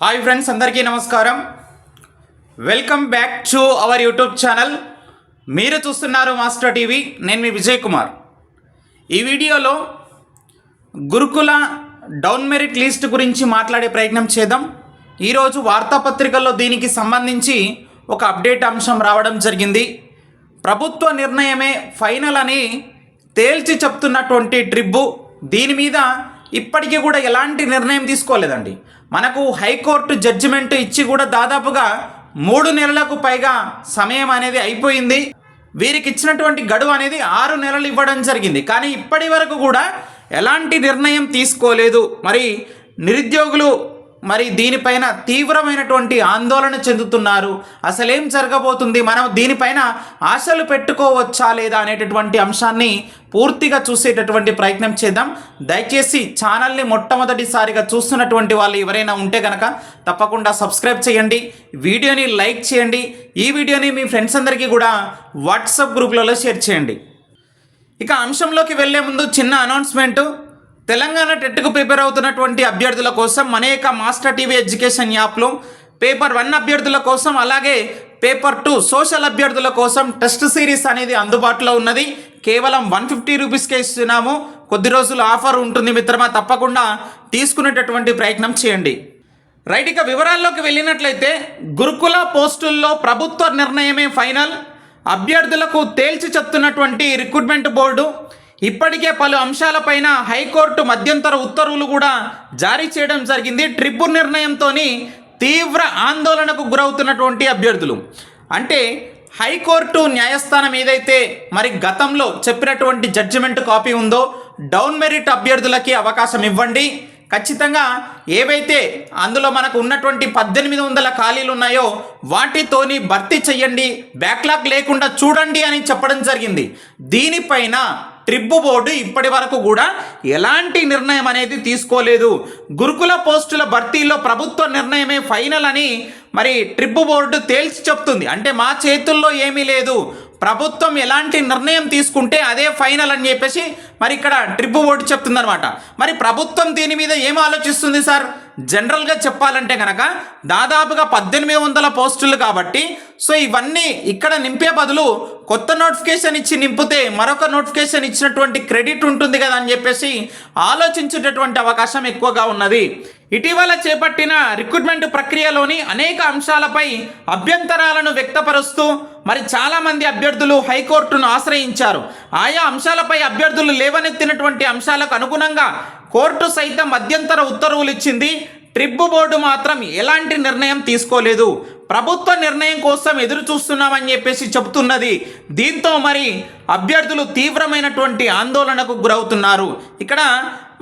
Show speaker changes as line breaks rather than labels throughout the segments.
Hi friends అందరికీ నమస్కారం. Welcome back to our YouTube channel మీరు చూస్తున్నారు మాస్టర్ టీవీ నేను మీ విజయ్ కుమార్. ఈ వీడియోలో గురుకుల డౌన్ మెరిట్ లిస్ట్ గురించి మాట్లాడే ప్రయత్నం చేద్దాం. ఈరోజు వార్తాపత్రికల్లో దీనికి సంబంధించి ఒక అప్డేట్ అంశం రావడం జరిగింది. ప్రభుత్వ నిర్ణయమే ఫైనల్ అని తేల్చి చెప్తున్నటువంటి ట్రిబ్బు దీని మీద ఇప్పటికీ కూడా ఎలాంటి నిర్ణయం తీసుకోలేదండి. మనకు హైకోర్టు జడ్జిమెంట్ ఇచ్చి కూడా దాదాపుగా మూడు నెలలకు పైగా సమయం అనేది అయిపోయింది. వీరికి ఇచ్చినటువంటి గడువు అనేది ఆరు నెలలు ఇవ్వడం జరిగింది. కానీ ఇప్పటి వరకు కూడా ఎలాంటి నిర్ణయం తీసుకోలేదు. మరి నిరుద్యోగులు మరి దీనిపైన తీవ్రమైనటువంటి ఆందోళన చెందుతున్నారు. అసలేం జరగబోతుంది? మనం దీనిపైన ఆశలు పెట్టుకోవచ్చా లేదా అనేటటువంటి అంశాన్ని పూర్తిగా చూసేటటువంటి ప్రయత్నం చేద్దాం. దయచేసి ఛానల్ని మొట్టమొదటిసారిగా చూస్తున్నటువంటి వాళ్ళు ఎవరైనా ఉంటే కనుక తప్పకుండా సబ్స్క్రైబ్ చేయండి. వీడియోని లైక్ చేయండి. ఈ వీడియోని మీ ఫ్రెండ్స్ అందరికీ కూడా వాట్సాప్ గ్రూప్లలో షేర్ చేయండి. ఇక అంశంలోకి వెళ్ళే ముందు చిన్న అనౌన్స్మెంటు. తెలంగాణ టెట్కు ప్రిపేర్ అవుతున్నటువంటి అభ్యర్థుల కోసం అనేక మాస్టర్ టీవీ ఎడ్యుకేషన్ యాప్లో పేపర్ వన్ అభ్యర్థుల కోసం అలాగే పేపర్ టూ సోషల్ అభ్యర్థుల కోసం టెస్ట్ సిరీస్ అనేది అందుబాటులో ఉన్నది. కేవలం వన్ ఫిఫ్టీ రూపీస్కే ఇస్తున్నాము. కొద్ది రోజులు ఆఫర్ ఉంటుంది మిత్రమా తప్పకుండా తీసుకునేటటువంటి ప్రయత్నం చేయండి. రైట్ ఇక వివరాల్లోకి వెళ్ళినట్లయితే గురుకుల పోస్టుల్లో ప్రభుత్వ నిర్ణయమే ఫైనల్. అభ్యర్థులకు తేల్చి చెప్తున్నటువంటి రిక్రూట్మెంట్ బోర్డు ఇప్పటికే పలు అంశాలపైన హైకోర్టు మధ్యంతర ఉత్తర్వులు కూడా జారీ చేయడం జరిగింది. ట్రిబ్బు నిర్ణయంతో తీవ్ర ఆందోళనకు గురవుతున్నటువంటి అభ్యర్థులు. అంటే హైకోర్టు న్యాయస్థానం ఏదైతే మరి గతంలో చెప్పినటువంటి జడ్జిమెంట్ కాపీ ఉందో డౌన్ మెరిట్ అభ్యర్థులకి అవకాశం ఇవ్వండి. ఖచ్చితంగా ఏవైతే అందులో మనకు ఉన్నటువంటి పద్దెనిమిది వందల ఖాళీలు ఉన్నాయో వాటితోని భర్తీ చెయ్యండి బ్యాక్లాగ్ లేకుండా చూడండి అని చెప్పడం జరిగింది. దీనిపైన ట్రిబ్బు బోర్డు ఇప్పటి వరకు కూడా ఎలాంటి నిర్ణయం అనేది తీసుకోలేదు. గురుకుల పోస్టుల భర్తీలో ప్రభుత్వ నిర్ణయమే ఫైనల్ అని మరి ట్రిబ్బు బోర్డు తేల్చి చెప్తుంది. అంటే మా చేతుల్లో ఏమీ లేదు. ప్రభుత్వం ఎలాంటి నిర్ణయం తీసుకుంటే అదే ఫైనల్ అని చెప్పేసి మరి ఇక్కడ ట్రిబ్బు బోర్డు చెప్తుంది అనమాట మరి ప్రభుత్వం దీని మీద ఏం ఆలోచిస్తుంది సార్? జనరల్గా చెప్పాలంటే కనుక దాదాపుగా పద్దెనిమిది వందల పోస్టులు కాబట్టి సో ఇవన్నీ ఇక్కడ నింపే బదులు కొత్త నోటిఫికేషన్ ఇచ్చి నింపితే మరొక నోటిఫికేషన్ ఇచ్చినటువంటి క్రెడిట్ ఉంటుంది కదా అని చెప్పేసి ఆలోచించేటటువంటి అవకాశం ఎక్కువగా ఉన్నది. ఇటీవల చేపట్టిన రిక్రూట్మెంట్ ప్రక్రియలోని అనేక అంశాలపై అభ్యంతరాలను వ్యక్తపరుస్తూ మరి చాలామంది అభ్యర్థులు హైకోర్టును ఆశ్రయించారు. ఆయా అంశాలపై అభ్యర్థులు లేవనెత్తినటువంటి అంశాలకు అనుగుణంగా కోర్టు సైతం మధ్యంతర ఉత్తర్వులు ఇచ్చింది. ట్రిబ్బు బోర్డు మాత్రం ఎలాంటి నిర్ణయం తీసుకోలేదు. ప్రభుత్వ నిర్ణయం కోసం ఎదురు చూస్తున్నామని చెప్పేసి చెబుతున్నది. దీంతో మరి అభ్యర్థులు తీవ్రమైనటువంటి ఆందోళనకు గురవుతున్నారు. ఇక్కడ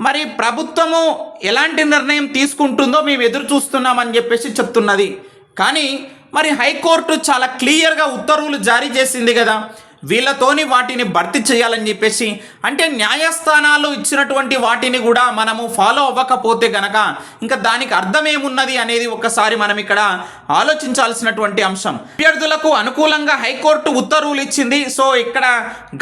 మరి ప్రభుత్వము ఎలాంటి నిర్ణయం తీసుకుంటుందో మేము ఎదురు చూస్తున్నామని చెప్పేసి చెప్తున్నది. కానీ మరి హైకోర్టు చాలా క్లియర్గా ఉత్తర్వులు జారీ చేసింది కదా. వీళ్ళతోని వాటిని భర్తీ చేయాలని చెప్పేసి అంటే న్యాయస్థానాలు ఇచ్చినటువంటి వాటిని కూడా మనము ఫాలో అవ్వకపోతే గనక ఇంకా దానికి అర్థం ఏమున్నది అనేది ఒకసారి మనం ఇక్కడ ఆలోచించాల్సినటువంటి అంశం. అభ్యర్థులకు అనుకూలంగా హైకోర్టు ఉత్తర్వులు ఇచ్చింది. సో ఇక్కడ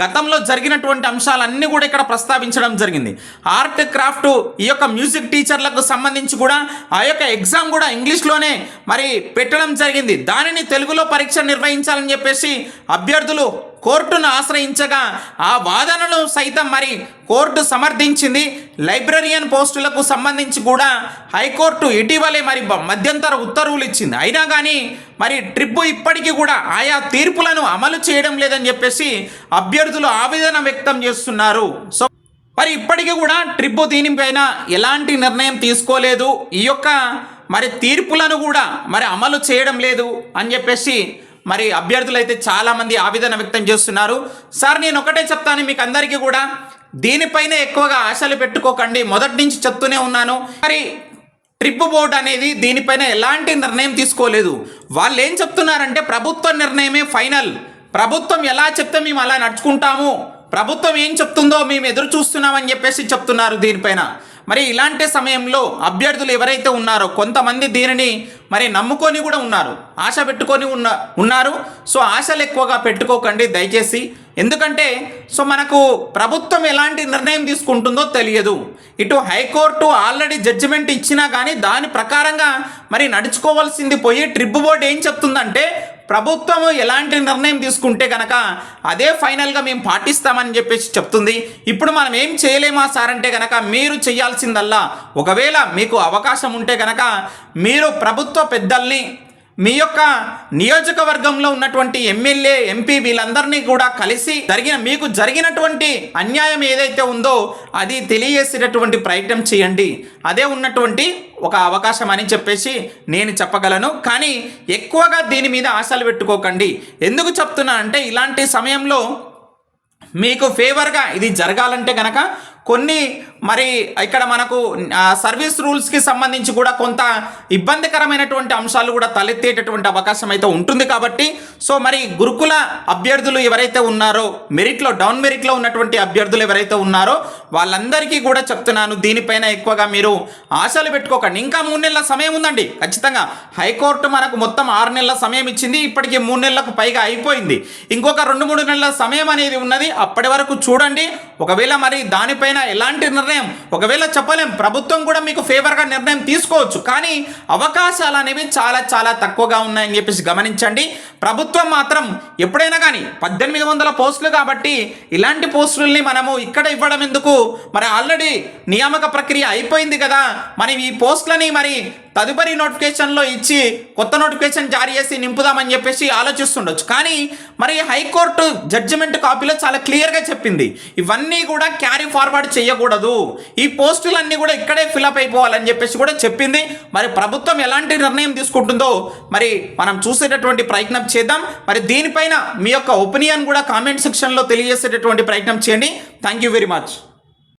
గతంలో జరిగినటువంటి అంశాలన్నీ కూడా ఇక్కడ ప్రస్తావించడం జరిగింది. ఆర్ట్ క్రాఫ్ట్ ఈ యొక్క మ్యూజిక్ టీచర్లకు సంబంధించి కూడా ఆ యొక్క ఎగ్జామ్ కూడా ఇంగ్లీష్లోనే మరి పెట్టడం జరిగింది. దానిని తెలుగులో పరీక్ష నిర్వహించాలని చెప్పేసి అభ్యర్థులు కోర్టును ఆశ్రయించగా ఆ వాదనలు సైతం మరి కోర్టు సమర్థించింది. లైబ్రరియన్ పోస్టులకు సంబంధించి కూడా హైకోర్టు ఇటీవలే మరి మధ్యంతర ఉత్తర్వులు ఇచ్చింది. అయినా కానీ మరి ట్రిప్పు ఇప్పటికీ కూడా ఆయా తీర్పులను అమలు చేయడం లేదని చెప్పేసి అభ్యర్థులు ఆవేదన వ్యక్తం చేస్తున్నారు. సో మరి ఇప్పటికీ కూడా ట్రిప్పు దీనిపైన ఎలాంటి నిర్ణయం తీసుకోలేదు. ఈ యొక్క మరి తీర్పులను కూడా మరి అమలు చేయడం లేదు అని చెప్పేసి మరి అభ్యర్థులు అయితే చాలామంది ఆవేదన వ్యక్తం చేస్తున్నారు. సార్ నేను ఒకటే చెప్తాను మీకు అందరికీ కూడా. దీనిపైన ఎక్కువగా ఆశలు పెట్టుకోకండి. మొదటి నుంచి చెప్తూనే ఉన్నాను. మరి ట్రిప్ బోర్డు అనేది దీనిపైన ఎలాంటి నిర్ణయం తీసుకోలేదు. వాళ్ళు ఏం చెప్తున్నారంటే ప్రభుత్వ నిర్ణయమే ఫైనల్. ప్రభుత్వం ఎలా చెప్తే మేము అలా నడుచుకుంటాము. ప్రభుత్వం ఏం చెప్తుందో మేము ఎదురు చూస్తున్నామని చెప్పేసి చెప్తున్నారు దీనిపైన. మరి ఇలాంటి సమయంలో అభ్యర్థులు ఎవరైతే ఉన్నారో కొంతమంది దీనిని మరి నమ్ముకొని కూడా ఉన్నారు. ఆశ పెట్టుకొని ఉన్న ఉన్నారు. సో ఆశలు ఎక్కువగా పెట్టుకోకండి దయచేసి. ఎందుకంటే సో మనకు ప్రభుత్వం ఎలాంటి నిర్ణయం తీసుకుంటుందో తెలియదు. ఇటు హైకోర్టు ఆల్రెడీ జడ్జిమెంట్ ఇచ్చినా కానీ దాని ప్రకారంగా మరి నడుచుకోవాల్సింది పోయి ట్రిప్ బోర్డు ఏం చెప్తుందంటే ప్రభుత్వం ఎలాంటి నిర్ణయం తీసుకుంటే కనుక అదే ఫైనల్గా మేము పాటిస్తామని చెప్పేసి చెప్తుంది. ఇప్పుడు మనం ఏం చేయలేమా సార్ అంటే కనుక మీరు చేయాల్సిందల్లా ఒకవేళ మీకు అవకాశం ఉంటే కనుక మీరు ప్రభుత్వ పెద్దల్ని మీ యొక్క నియోజకవర్గంలో ఉన్నటువంటి ఎమ్మెల్యే ఎంపీ వీళ్ళందరినీ కూడా కలిసి జరిగిన మీకు జరిగినటువంటి అన్యాయం ఏదైతే ఉందో అది తెలియజేసేటటువంటి ప్రయత్నం చేయండి. అదే ఉన్నటువంటి ఒక అవకాశం అని చెప్పేసి నేను చెప్పగలను. కానీ ఎక్కువగా దీని మీద ఆశలు పెట్టుకోకండి. ఎందుకు చెప్తున్నా అంటే ఇలాంటి సమయంలో మీకు ఫేవర్గా ఇది జరగాలంటే కనుక కొన్ని మరి ఇక్కడ మనకు సర్వీస్ రూల్స్కి సంబంధించి కూడా కొంత ఇబ్బందికరమైనటువంటి అంశాలు కూడా తలెత్తేటటువంటి అవకాశం అయితే ఉంటుంది కాబట్టి సో మరి గురుకుల అభ్యర్థులు ఎవరైతే ఉన్నారో మెరిట్లో డౌన్ మెరిట్లో ఉన్నటువంటి అభ్యర్థులు ఎవరైతే ఉన్నారో వాళ్ళందరికీ కూడా చెప్తున్నాను దీనిపైన ఎక్కువగా మీరు ఆశలు పెట్టుకోకండి. ఇంకా మూడు నెలల సమయం ఉందండి. ఖచ్చితంగా హైకోర్టు మనకు మొత్తం ఆరు నెలల సమయం ఇచ్చింది ఇప్పటికి మూడు నెలలకు పైగా అయిపోయింది. ఇంకొక రెండు మూడు నెలల సమయం అనేది ఉన్నది అప్పటి వరకు చూడండి. ఒకవేళ మరి దానిపైన ఎలాంటి నిర్ణయం? ఒకవేళ చెప్పలేం ప్రభుత్వం కూడా మీకు ఫేవర్గా నిర్ణయం తీసుకోవచ్చు. కానీ అవకాశాలు అనేవి చాలా చాలా తక్కువగా ఉన్నాయని చెప్పేసి గమనించండి. ప్రభుత్వం మాత్రం ఎప్పుడైనా కానీ పద్దెనిమిది వందల పోస్టులు కాబట్టి ఇలాంటి పోస్టుల్ని మనము ఇక్కడ ఇవ్వడం ఎందుకు? మరి ఆల్రెడీ నియామక ప్రక్రియ అయిపోయింది కదా. మరి ఈ పోస్టులని మరి తదుపరి నోటిఫికేషన్లో ఇచ్చి కొత్త నోటిఫికేషన్ జారీ చేసి నింపుదామని చెప్పేసి ఆలోచిస్తుండొచ్చు. కానీ మరి హైకోర్టు జడ్జిమెంట్ కాపీలో చాలా క్లియర్గా చెప్పింది. ఇవన్నీ కూడా క్యారీ ఫార్వర్డ్ చేయకూడదు. ఈ పోస్టులన్నీ కూడా ఇక్కడే ఫిలప్ అయిపోవాలని చెప్పేసి కూడా చెప్పింది. మరి ప్రభుత్వం ఎలాంటి నిర్ణయం తీసుకుంటుందో మరి మనం చూసేటటువంటి ప్రయత్నం చేద్దాం. మరి దీనిపైన మీ యొక్క ఒపీనియన్ కూడా కామెంట్ సెక్షన్లో తెలియజేసేటటువంటి ప్రయత్నం చేయండి. Thank you very much